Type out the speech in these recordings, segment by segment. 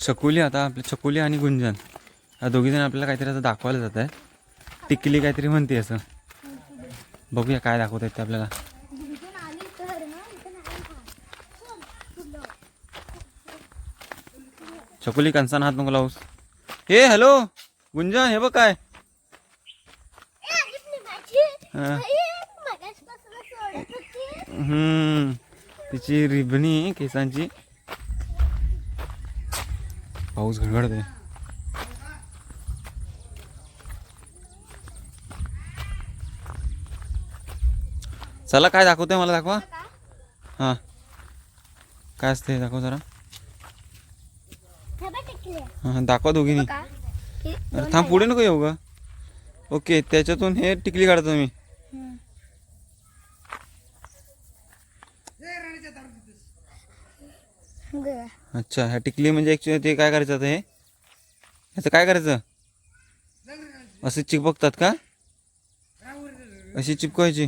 चकुली आता आपली चकुली आणि गुंजन. या दोघी जण आपल्याला काहीतरी असं दाखवायला जात आहे टिकली काहीतरी म्हणते असं. बघूया काय दाखवत आहेत ते आपल्याला. चकुली कणसान हात नको लावूस. हे हॅलो! गुंजन हे बघ काय. हम्म. तिची रिबणी केसांची. पाऊस घडघडतोय चला काय दाखवतोय मला दाखवा? हां. काय असते दाखव जरा. हे. हां दाखवा दोघींनी. का? दोन थांब पुढे नको येऊ ग. ओके त्याच्यातून हे टिकली काढतो मी हम्म. बघा. अच्छा ह्या टिकली म्हणजे ॲक्च्युली ते काय करायचं आता हे? ह्याचं काय करायचं? असे चिपकतात का? अशी चिपकवायची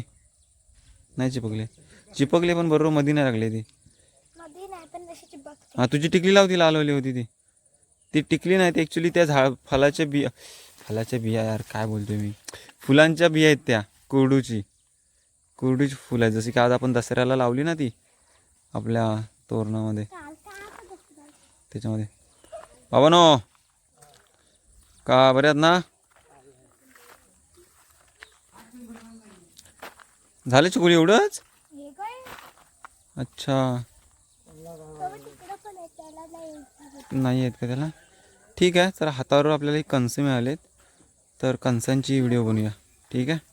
नाही चिपकले. चिपकले पण बरोबर मध्ये नाही लागले ती. हा तुझी टिकली लावती लावलेली होती ती. ती टिकली नाही ती ॲक्च्युली त्या झाड फलाच्या बिया फलाच्या बिया यार काय बोलतोय मी? फुलांच्या बिया आहेत त्या कोरडूची. कोरडूची फुलं आहेत. जशी की आज आपण दसऱ्याला लावली ना ती आपल्या तोरणामध्ये. त्याच्यामध्ये. बाबा नो. का बऱ्यात ना? झाले चुकुली एवढंच? अच्छा. त्याला नाही आहेत का त्याला? ठीक आहे तर हातावर आपल्याला एक कणसे मिळालेत. तर कणसांची व्हिडिओ बनवूया. ठीक आहे?